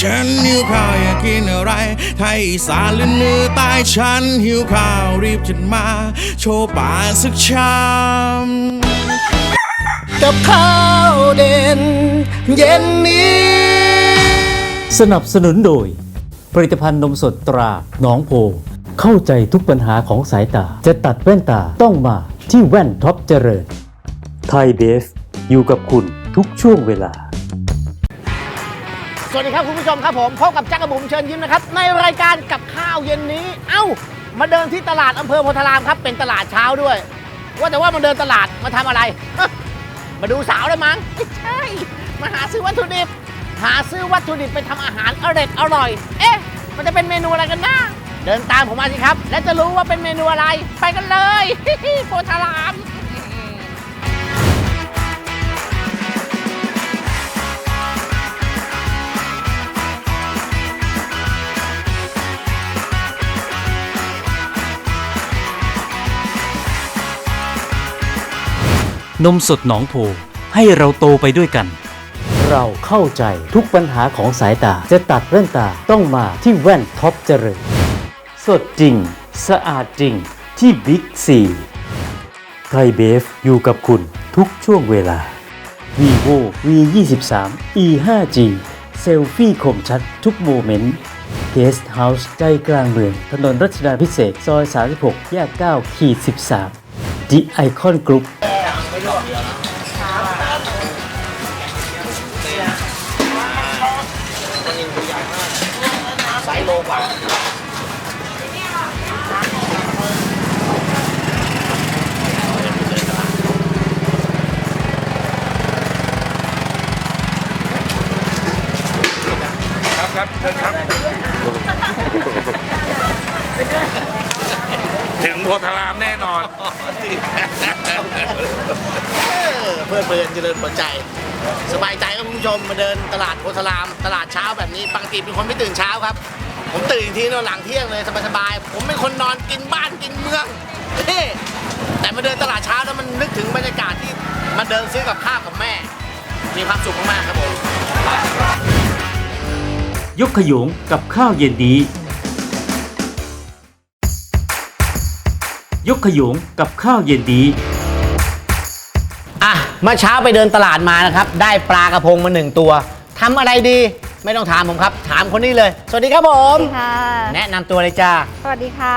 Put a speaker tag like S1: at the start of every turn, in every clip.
S1: ฉันหิวข้าวอยากกินอะไร ไทยอีสานหรือเหนือใต้ฉันหิวข้าวรีบจัดมา โชว์ป่าสักชาม
S2: กับข้าวเด่น เย็นนี้
S3: สนับสนุนโดย ผลิตภัณฑ์นมสดตราหนองโพ เข้าใจทุกปัญหาของสายตา จะตัดแว่นตาต้องมาที่แว่นท็อปเจริญ ไทยเบฟอยู่กับคุณทุกช่วงเวลา
S2: สวัสดีครับคุณผู้ชมครับผมพบกับจักรบุ๋มเชิญยิ้มนะครับในรายการกับข้าวเย็นนี้ เอ้า มาเดินที่ตลาดอำเภอโพธารามครับเป็นตลาดเช้าด้วย ว่าแต่ว่ามาเดินตลาดมาทำอะไร มาดูสาวเลยมั้งไม่ใช่ มาหาซื้อวัตถุดิบ หาซื้อวัตถุดิบไปทำอาหารอร่อยอร่อย เอ๊ะ มันจะเป็นเมนูอะไรกันนะเดินตามผมมาสิครับ และจะรู้ว่าเป็นเมนูอะไร ไปกันเลยโพธาราม
S3: นมสดหนองโพให้เราโตไปด้วยกัน เราเข้าใจทุกปัญหาของสายตาจะตัดแว่นตาต้องมาที่แว่นท็อปเจริญ สดจริง สะอาดจริงที่บิ๊กซีไทยเบฟอยู่กับคุณทุกช่วงเวลา vivo v 2 3 e 5 g เซลฟี่คมชัดทุกโมเมนต์ Guest House ใจกลางเมือง ถนนรัชดาพิเศษ ซอย 36 แยก 9 ขีด 13 The Icon Group
S4: ถึงโพธารามแน่นอน
S2: เพื่อเพลินเจริญหัวใจ สบายใจครับคุณผู้ชมมาเดินตลาดโพธาราม ตลาดเช้าแบบนี้ปกติเป็นคนไม่ตื่นเช้าครับ ผมตื่นอีกทีนอนหลังเที่ยงเลยสบายๆผมเป็นคนนอนกินบ้านกินเมืองเฮ้แต่มาเดินตลาดเช้าแล้วมันนึกถึงบรรยากาศที่มาเดินซื้อกับข้าวกับแม่ มีความสุขมากๆครับผม
S3: ยกขยงกับข้าวเย็นดี ยกขยงกับข้าวเย็นดี
S2: อะเมื่อเช้าไปเดินตลาดมานะครับ ได้ปลากระพงมาหนึ่งตัวทำอะไรดีไม่ต้องถามผมครับ ถามคนนี้เลย สวัสดีครับผม
S5: สวัสดีค่ะ
S2: แนะนำตัวเลยจ้า
S5: สวัสดีค่ะ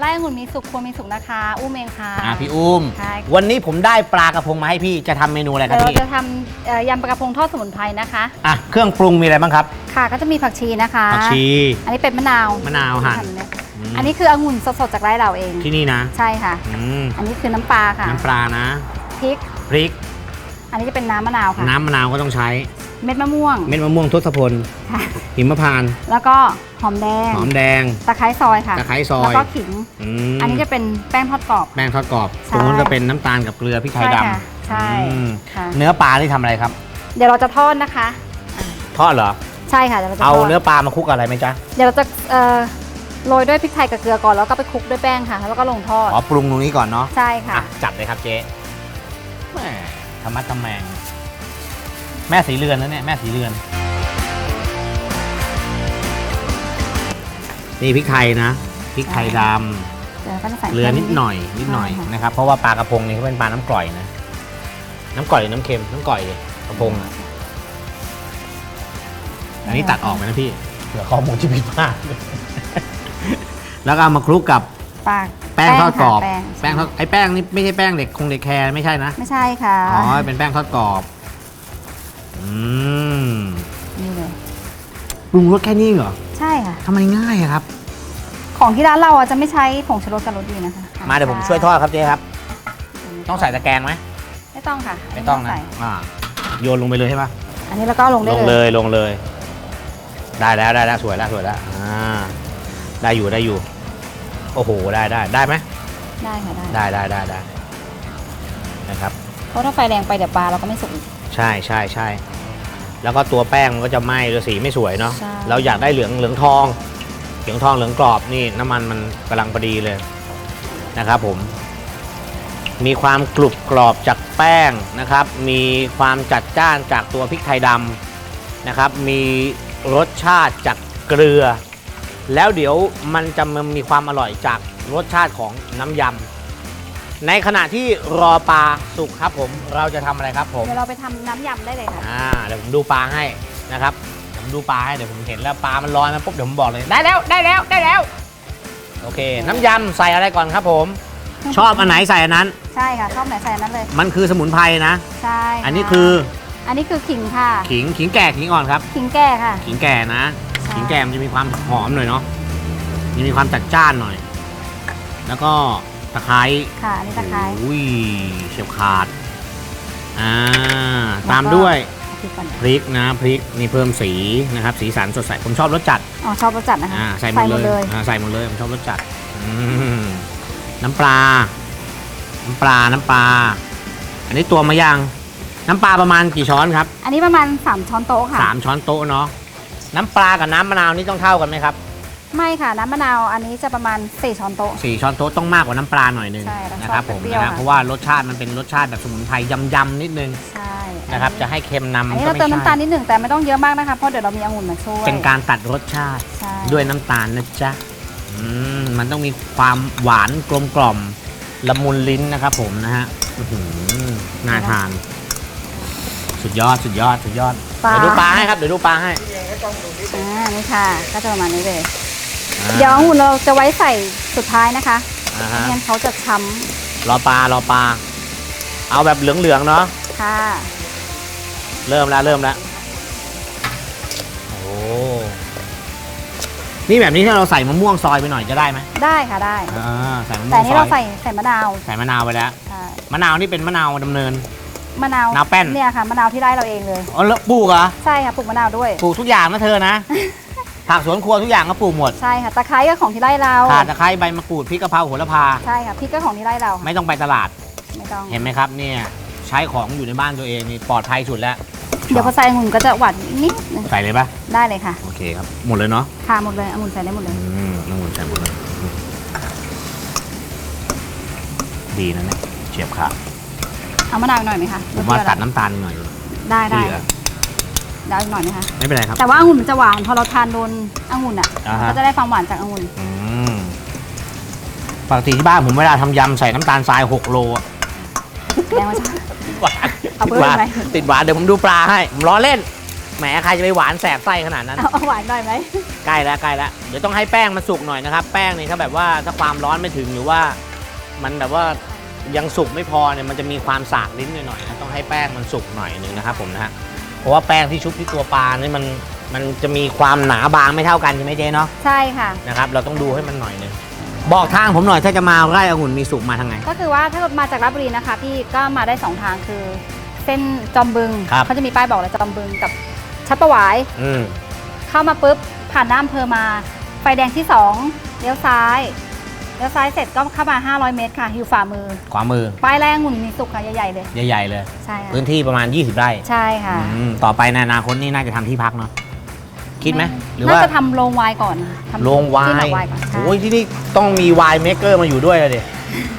S5: ไล่องุ่นมีสุขครัวมีสุขนะคะ อุ้มเองค่ะ
S2: อ่าพี่อุ้ม
S5: ใช่
S2: วันนี้ผมได้ปลากระพงมาให้พี่จะทำเมนูอะไรครับ
S5: เดี๋ยวเรา
S2: พี่
S5: จะทำเอ่อยำปลากระพงทอดสมุนไพรนะคะ
S2: อะเครื่องปรุงมีอะไรบ้างครับ
S5: ค่ะ ก็จะมีผักชีนะคะ
S2: ผักชี
S5: อันนี้เป็นมะนาว
S2: มะนาวหั่น
S5: เนี่ย
S2: อืม
S5: อันนี้คือองุ่นสดๆจากไร่เราเอง
S2: ที่นี่นะ
S5: ใช่ค่ะ
S2: อืม
S5: อันนี้คือน้ำปลาค่ะ
S2: น้ำปลานะ
S5: พริก
S2: พริก
S5: อันนี้จะเป็นน้ำมะนาวค่ะ
S2: น้ำมะนาวก็ต้องใช้
S5: เม็ดมะม่วง
S2: เม็ดมะม่วงทศพล
S5: ค่ะ
S2: หิมพานต์
S5: แล้วก็หอมแดง
S2: หอมแดง
S5: ตะไคร้ซอยค่ะ
S2: ตะไคร้ซอย
S5: แล้วก็ขิง
S2: อืม
S5: อันนี้จะเป็นแป้งทอดกรอบ
S2: แป้งทอดกรอบ
S5: ใช่
S2: ตรงนู้นจะเป็นน้ำตาลกับเกลือพริกไทยด
S5: ใช่ค่ะ ใช่ำ
S2: อืม
S5: ค่ะ
S2: เนื้อปลาที่ทำอะไรครับ
S5: เดี๋ยวเราจะทอดนะคะ
S2: ทอดเหรอ
S5: ใช่ค่ะเดี๋ยวเราจะท
S2: เอา
S5: อด
S2: เนื้อปลามาคลุกกับอะไรไหมจ๊ะ
S5: เดี๋ยวเราจะเอ่อโรยด้วยพริกไทยกับเกลือก่อนแล้วก็ไปคลุกด้วยแป้งค่ะ แล้วก็ลงทอด
S2: อ๋อปรุงตรงนี้ก่อนเนาะ
S5: ใช่ค่ะ
S2: อะจัดเลยครับเจ๊แม่ธรรมะทำแมง แม่สีเรือนนะเนี่ยแม่สีเรือน นี่พริกไทยนะพริกไทยด
S5: เดี๋ยวก็จะใส่ำ
S2: เกลือนิดหน่อยนิดหน่อย
S5: ใช่ค่ะ
S2: นะครับ เพราะว่าปลากระพงนี่เขาเป็นปลาน้ำกร่อยนะ น้ำกร่อยหรือน้ำเค็มน้ำกร่อยดิกระพงอะ อันนี้ตัดออกไปนะพี่ เผื่อข้อมูลที่ผิดพลาด แล้วก็เอามาคลุกกับ
S5: ปลา
S2: แป้งทอดกรอบ
S5: ค่ะ
S2: แป้งทอดไอ้แป้งนี่ไม่ใช่แป้งเด็กคงเด็กแคร์ไม่ใช่นะ
S5: ไม่ใช่ค่ะ
S2: อ๋อ เป็นแป้งทอดกรอบ อืม
S5: นี่เลย
S2: ปรุงรสแค่นี้เหรอ
S5: ใช่ค่ะ
S2: ทำไมง่ายอะครับ
S5: ของที่ร้านเราอะจะไม่ใช้ผงชูรสกับรสดีนะคะ
S2: มาเดี๋ยวผมช่วยทอดครับเจ๊ครับ ต้องใส่ตะแกรงไหม
S5: ไม่ต้องค่ะ
S2: ไม่ต้องนะ
S5: ใส่
S2: อ่าโยนลงไปเลยใช่ปะ
S5: อันนี้แล้วก็ลงได้
S2: ลง
S5: เล
S2: เลยยลงเลย ได้แล้วได้แล้วสวยแล้วสวยแล้วอ่าได้อยู่ได้อยู่ โอ้โหได้ได้ได้ไหม
S5: ได้ค่ะได้
S2: ได้ได้ได้ได้นะครับ
S5: เพราะถ้าไฟแรงไปเดี๋ยวปลาเราก็ไม่สุกอีก
S2: ใช่ใช่ใช่แล้วก็ตัวแป้งมันก็จะไหม้ด้วยสีไม่สวยเนาะ
S5: ใช่
S2: เราอยากได้เหลืองเหลืองทอง เหลืองทองเหลืองกรอบนี่น้ำมันมันกำลังพอดีเลยนะครับผม มีความกรุบกรอบจากแป้งนะครับ มีความจัดจ้านจากตัวพริกไทยดำนะครับ มี รสชาติจากเกลือ แล้วเดี๋ยวมันจะมีความอร่อยจากรสชาติของน้ำยำในขณะที่รอปลาสุกครับผมเราจะทำอะไรครับผม
S5: เดี๋ยวเราไปทำน้ำยำได้เลยค่ะ
S2: อ่าเดี๋ยวผมดูปลาให้นะครับเดี๋ยวผมดูปลาให้เดี๋ยวผมเห็นแล้วปลามันลอยมาปุ๊บเดี๋ยวผมบอกเลยได้แล้วได้แล้วได้แล้ว โอเค น้ำยำใส่อะไรก่อนครับผม ชอบอันไหนใส่อันนั้น
S5: ใช่ค่ะชอบไหนใส่อันนั้นเลย
S2: มันคือสมุนไพรนะ
S5: ใช่ะ
S2: อันนี้คือ
S5: อันนี้คือขิงค่ะ
S2: ขิงขิงแก่ขิงอ่อนครับ
S5: ขิงแก่ค่ะ
S2: ขิงแก่นะ
S5: ใช่
S2: ขิงแก่มันจะมีความหอมหน่อยเนาะมีความจัดจ้านหน่อย แล้วก็ตะไคร้
S5: ค่ะอันนี้ตะไคร้
S2: อุ้ยเฉียบขาดอ่า
S5: แล้วก็
S2: ตามด้วย
S5: เอาพริกก่อน
S2: พริกนะพริกนี่เพิ่มสีนะครับ สีสันสดใสผมชอบรสจัด
S5: อ๋อชอบรสจัดนะคะ
S2: อ่าใส่หมดเลยอ่าใส่หมดเลยผมชอบรสจัดอืมน้ำปลา น้ำปลา น้ำปลา อันนี้ตัวมายัง น้ำปลาประมาณกี่ช้อนครับ
S5: อันนี้ประมาณ 3 ช้อนโต๊ะค่ะ
S2: สามช้อนโต๊ะเนาะน้ำปลากับน้ำมะนาวนี่ต้องเท่ากันไหมครับ
S5: ไม่ค่ะ น้ำมะนาวอันนี้จะประมาณ 4 ช้อนโต๊ะ
S2: สี่ช้อนโต๊ะต้องมากกว่าน้ำปลาหน่อยหนึง
S5: ใช่เราชอบ
S2: นะครับผม
S5: เปรี้ยว
S2: นะฮะ
S5: ค่ะ
S2: เพราะว่ารสชาติมันเป็นรสชาติแบบสมุนไพรยำๆนิดนึง
S5: ใช่
S2: นะครับ จะให้เค็มนำ
S5: อันนี้
S2: ก็
S5: เรา
S2: ไม่
S5: เติมน้ำตาล
S2: ใช่
S5: นิดหนึ่งแต่ไม่ต้องเยอะมากนะคะเพราะเดี๋ยวเรามีองุ่นมาช่วย
S2: เป็นการตัดรสชาติ
S5: ใช่
S2: ด้วยน้ำตาลนะจ๊ะอืมมันต้องมีความหวานกลมกล่อมละมุนลิ้นนะครับผมนะฮะอื้อหือน่าทาน สุดยอดสุดยอดสุดยอด
S5: ปลา
S2: เดี๋ยวดูปลาให้ครับเดี๋ยวดูปลาให้
S5: อ่านี่ค่ะ ก็จะประมาณนี้เลย
S2: อ่า
S5: เดี๋ยวองุ่นเราจะไว้ใส่สุดท้ายนะคะ
S2: อ่าฮะ
S5: ไม่งั้นเขาจะช้
S2: รอปลารอปลา เอาแบบเหลืองๆเนาะำ
S5: ค่ะ
S2: เริ่มแล้วเริ่มแล้วโอ้นี่แบบนี้ถ้าเราใส่มะม่วงซอยไปหน่อยจะได้ไหม
S5: ได้ค่ะได้
S2: อ่าใส่มะม่
S5: แต่
S2: ว
S5: อั
S2: ง
S5: น
S2: ซ
S5: นี้
S2: อ
S5: เรา
S2: ย
S5: ใส่ใส่มะนาว
S2: ใส่มะนาวไปแล้ว
S5: ใช่
S2: มะนาวนี่เป็นมะนาวดำเนิน
S5: มะนาว
S2: มะนาวแป้น
S5: เนี่ยค่ะมะนาวที่ไร่เราเองเลย
S2: อ๋อแล้วปลูกเหรอ
S5: ใช่ค่ะปลูกมะนาวด้วย
S2: ปลูกทุกอย่างนะเธอนะ ผักสวนครัวทุกอย่างก็ปลูกหมด
S5: ใช่ค่ะตะไคร้ก็ของที่ไร่เรา
S2: ข่าตะไคร้ใบมะกรูดพริกกะเพราโหระพา
S5: ใช่ค่ะพริกก็ของที่ไร่เราค่ะ
S2: ไม่ต้องไปตลาด
S5: ไม่ต้อง
S2: เห็นไหมครับเนี่ยใช้ของอยู่ในบ้านตัวเองนี่ปลอดภัยสุดแล้ว
S5: เดี๋ยวพอใส่องุ่นก็จะหวานนิดนึง
S2: ใส่เลยปะ
S5: ได้เลยค่ะ
S2: โอเคครับหมดเลยเนาะ
S5: ค่ะหมดเลยองุ่นใส่ได้หมดเลย
S2: อืมน้ำมันใส่หมดเลยดีนะเนี่ยเฉียบขาด
S5: เอามะนาวอีกหน่อยไหมคะ
S2: ผมว่า
S5: เปรี้ย
S2: ตัดน้ำตาลหน่อย
S5: ได้ได้
S2: ที่เหลือ
S5: เดี๋ยวเอาอีกหน่อยนะคะ
S2: ไม่เป็นไรครับ
S5: แต่ว่าองุ่นมันจะหวาน พอเราทานโดนองุ่นอะ
S2: อ่าฮะ
S5: ก็จะได้ความหวานจากองุ่น
S2: อืมปกติที่บ้านผมเวลาทำยำใส่น้ำตาลทราย6โลอะ
S5: แสดงว่าจะ
S2: หวาน
S5: เอา
S2: ติ
S5: เพิ่
S2: ด
S5: ม
S2: หวาน
S5: ไหม
S2: ติดหวานเดี๋ยวผมดูปลาให้ผมล้อเล่นแหมใครจะไปหวานแสบไส้ขนาดนั้น
S5: เอาเอาหวานหน่อยไหม
S2: ใกล้แล้วใกล้แล้วเดี๋ยวต้องให้แป้งมันสุกหน่อยนะครับ แป้งนี่ถ้าแบบว่าถ้าความร้อนไม่ถึงหรือว่า มันแบบว่า ยังสุกไม่พอเนี่ยมันจะมีความสากลิ้นหน่อยๆนะต้องให้แป้งมันสุกหน่อยหนึ่งนะครับผมนะฮะเพราะว่าแป้งที่ชุบที่ตัวปลานี่มันมันจะมีความหนาบางไม่เท่ากันใช่ไหมเจ๊เนาะ
S5: ใช่ค่ะ
S2: นะครับเราต้องดูให้มันหน่อยหนึงบอกทางผมหน่อยถ้าจะมาไร่องุ่นมีสุกมาทางไง
S5: ก็คือว่าถ้ามาจากราชบุรีนะคะพี่ก็มาได้สองทางคือ เส้นจอมบึง
S2: ครับ
S5: เขาจะมีป้ายบอกเลยจอมบึงกับชัดประหวาย
S2: อืม
S5: เข้ามาปุ๊บผ่านหน้าอำเภอมา ไฟแดงที่สองเลี้ยวซ้ายเลี้ยวซ้ายเสร็จก็เข้ามา 500 เมตรค่ะ อยู่ฝ่ามือ
S2: ขวามือ
S5: ป้ายแรกองุ่นมีสุกค่ะใหญ่ๆเลย
S2: ใหญ่ ๆ เลย
S5: ใช่ค่ะ
S2: พื้นที่ประมาณ 20 ไร่
S5: ใช่ค่ะ
S2: อืมต่อไปในอนาคตนี่น่าจะทำที่พักเนาะคิดไหมหรือ
S5: น่า
S2: ว่า
S5: จะทำโรงไวน์ก่อนทำ
S2: โรงไว
S5: ที่หมั
S2: น์
S5: กไวน์ก่อนใช่
S2: โอ้ยที่นี่ต้องมีไวน์เมกเกอร์มาอยู่ด้วยเลย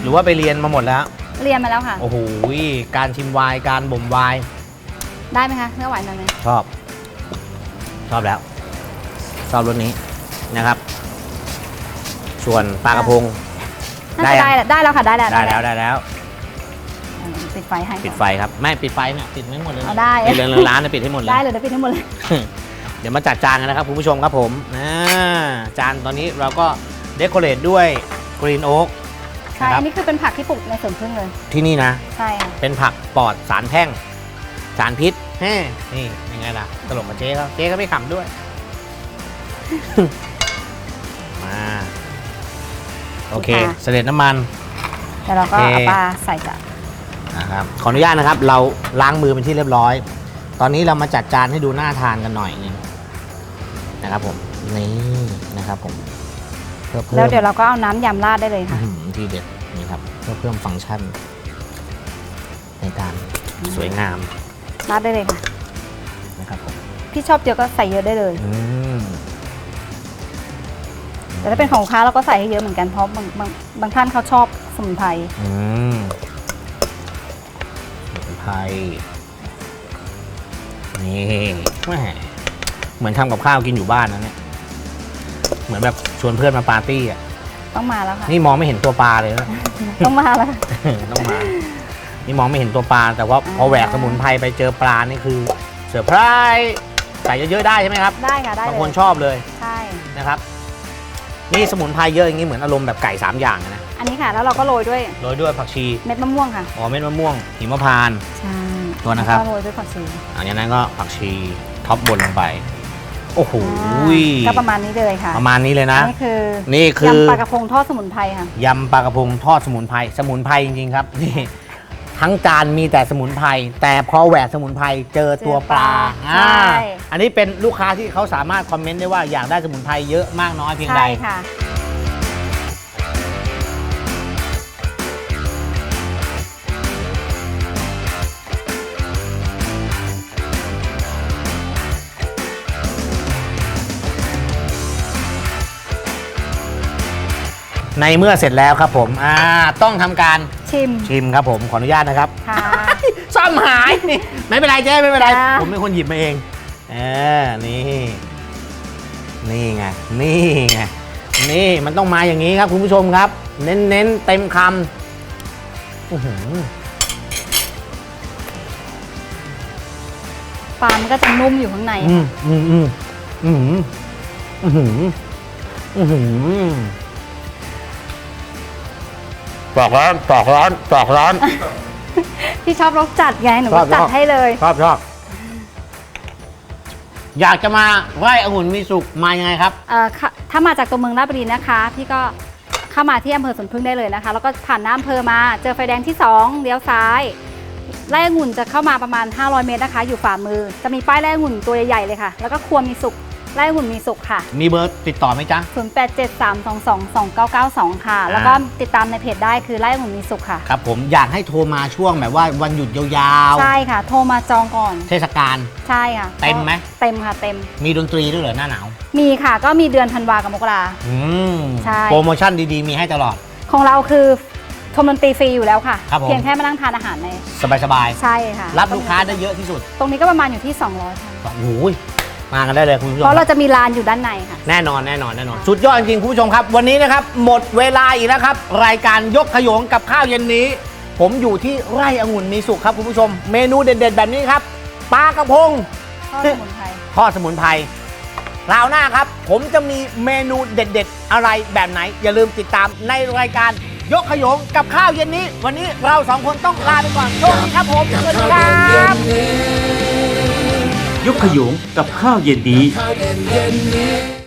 S2: หรือว่าไปเรียนมาหมดแล้ว
S5: เรียนมาแล้วค่ะ
S2: โอ้โหการชิมไวน์การบ่มไวน์
S5: ได้ไหมคะเนื้อหวานหน่อยไหม
S2: ชอบ ชอบแล้วชอบรสนี้นะครับ ส่วนปลากระพง
S5: น่าจะ
S2: ได้
S5: ได้
S2: ยัง
S5: แหละได้แล้วค่ะได้แล้ว
S2: ได้แล้วได้แล้ว
S5: เออปิดไฟให้ก่อน
S2: ปิดไฟครับ ไม่ปิดไฟเนี่ยปิดไม่หมดเลยนะ
S5: เอาได้
S2: ปิดเรื่องร้านเนี่ยปิดให้หมดเลย
S5: ได้เลยเดี๋ยวปิดทั้งหมดเลย
S2: เดี๋ยวมาจัดจานกันนะครับคุณผู้ชมครับผมอ่าจานตอนนี้เราก็เดคอเรทด้วยกรีนโอ๊ก
S5: ใช่
S2: นะครับ
S5: อันนี้คือเป็นผักที่ปลูกในสวนพึ่งเลย
S2: ที่นี่นะ
S5: ใช่ค่ะ
S2: เป็นผักปลอดสารแพ่ง สารพิษแฮ่นี่ยังไงล่ะตลกกับเจ๊เขาเจ๊ก็ไม่ขำด้วย โอเคเสด็จน้ำมัน
S5: เดี๋ยวเราก็
S2: โอเค
S5: เอาปลาใส่จ้ะ
S2: นะครับขออนุญาตนะครับ เราล้างมือเป็นที่เรียบร้อย ตอนนี้เรามาจัดจานให้ดูน่าทานกันหน่อยนึงนะครับผมนี่นะครับผมเพื่อเพิ่ม
S5: แล้วเดี๋ยวเราก็เอาน้ำยำราดได้เลยค่ะ
S2: อื้อหือที่เด็ดนี่ครับเพื่อเพิ่มฟังก์ชัน ในการสวยงาม
S5: ราดได้เลยค่ะ
S2: นะครับผม
S5: พี่ชอบเยอะก็ใส่เยอะได้เลย
S2: อืม
S5: แต่ถ้าเป็นของลูกค้าเราก็ใส่ให้เยอะเหมือนกันเพราะบางบางบางท่านเขาชอบสมุนไพร
S2: อืมสมุนไพรนี่แหมเหมือนทำกับข้าวกินอยู่บ้านนะเนี่ย เหมือนแบบชวนเพื่อนมาปาร์ตี้อะ
S5: ต้องมาแล้วค่ะ
S2: นี่มองไม่เห็นตัวปลาเลยนะ
S5: ต้องมาแล้ว
S2: ต้องมา นี่มองไม่เห็นตัวปลา แต่ว่าพอแหวกสมุนไพรไปเจอปลานี่คือเซอร์ไพรส์ใส่เยอะๆได้ใช่ไหมครับ
S5: ได้ค่ะ ได้
S2: บาง
S5: เล
S2: คน
S5: ย
S2: ชอบเลย
S5: ใช่
S2: นะครับ นี่สมุนไพรเยอะอย่างนี้เหมือนอารมณ์แบบไก่สามอย่างอะนะ
S5: อันนี้ค่ะ แล้วเราก็โรยด้วย
S2: โรยด้วยผักชี
S5: เม็ดมะม่วงค่ะ
S2: อ๋อเม็ดมะม่วงหิมพานต์
S5: ใช่
S2: ตัวนะครับ
S5: แล้วก็โรยด้วยผักชี
S2: อันนี้นั้นก็ผักชีท็อปบนลงไป โอ้โห
S5: อ่าก็ประมาณนี้เลยค่ะ
S2: ประมาณนี้เลยนะ
S5: อันี่คือ
S2: นี่คือยำ
S5: ปลากระพงทอดสมุนไพรค่ะ
S2: ยำปลากระพงทอดสมุนไพรสมุนไพรจริงๆครับนี่ ทั้งจานมีแต่สมุนไพรแต่พอแหวกสมุนไพรเจอตัวปลา
S5: เจอปลา
S2: อ่า
S5: ใช่
S2: อันนี้เป็นลูกค้าที่เขาสามารถคอมเมนต์ได้ว่าอยากได้สมุนไพรเยอะมากน้อยเพียงใด
S5: ใช่ค่ะ
S2: ในเมื่อเสร็จแล้วครับผมอ่าต้องทำการ
S5: ชิม
S2: ชิมครับผมขออนุญาตนะครับ
S5: ค่ะ
S2: ซ่อมหายนี่ไม่เป็นไรเจ๊ไม่เป็นไร
S5: จ้า
S2: ผมเป็นคนหยิบมาเองเออนี่ นี่ไงนี่ไงนี่มันต้องมาอย่างนี้ครับคุณผู้ชมครับ เน้นเน้นๆเต็มคำอื้อหือ
S5: ปลามันก็จะนุ่มอยู่ข้างใน
S2: อืมอืมอืมอืมอืมอืมอืม ปอกร้านปอกร้านปอกร้าน
S5: พี่ชอบรสจัดไงหนู
S2: ชอ
S5: ก็
S2: บ
S5: จัด
S2: ชอบ
S5: ให้เลย
S2: ชอบชอบอยากจะมาไหว้องุ่นมีสุกมายังไงครับ
S5: เอ่อค่ะถ้ามาจากตัวเมืองราชบุรีนะคะ พี่ก็เข้ามาที่อำเภอสวนพึ่งได้เลยนะคะ แล้วก็ผ่านหน้าอำเภอมาเจอไฟแดงที่ 2 เลี้ยวซ้ายไร่องุ่นจะเข้ามาประมาณ 500 เมตรนะคะ อยู่ฝ่ามือ จะมีป้ายไร่องุ่นตัวใหญ่ๆเลยค่ะ แล้วก็ครัวมีสุก ไร่องุ่นมีสุกค่ะ
S2: มีเบอร์ติดต่อไหมจ๊ะ
S5: 0873222992 ค่ะ แล้วก็ติดตามในเพจได้คือไร่องุ่นมีสุกค่ะ
S2: ครับผมอยากให้โทรมาช่วงแบบว่าวันหยุดยาว
S5: ใช่ค่ะ โทรมาจองก่อน
S2: ๆ เทศกาล
S5: ใช่ค่ะ
S2: เต็มไหม
S5: เต็มค่ะเต็ม
S2: มีดนตรีด้วยเหรอหน้าหนาว
S5: มีค่ะก็มีเดือนธันวากับมกรา
S2: อืม
S5: ใช่
S2: โปรโมชั่นดีๆ มีให้ตลอด
S5: ของเราคือชมดนตรีฟรีอยู่แล้วค่ะ
S2: ครับผม
S5: เพียงแค่มานั่งทานอาหารใน
S2: สบาย
S5: ใช่ค่ะ
S2: ๆ รับลูกค้าได้เยอะที่สุด
S5: ตรงนี้ก็ประมาณอยู่ที่ 200ค่ะ
S2: โอ้โห มากันได้เลยคุณผู้ชม
S5: เพราะเราจะมีลานอยู่ด้านในค่ะ
S2: แน่นอนแน่นอนแน่นอน สุดยอดจริงๆคุณผู้ชมครับ วันนี้นะครับหมดเวลาอีกแล้วครับ รายการยกขยงกับข้าวเย็นนี้ ผมอยู่ที่ไร่องุ่นมีสุขครับคุณผู้ชม เมนูเด็ดๆ แบบนี้ครับปลากระพง
S5: ทอดสมุนไพร
S2: ทอดสมุนไพรคราวหน้าครับ ผมจะมีเมนูเด็ด ๆ อะไรแบบไหน อย่าลืมติดตามในรายการยกขยงกับข้าวเย็นนี้ วันนี้เราสองคนต้องลาไปก่อนโชคดีครับผมสวัสดีครับ
S3: ยกขยงกับข้าว
S1: เย็นนี้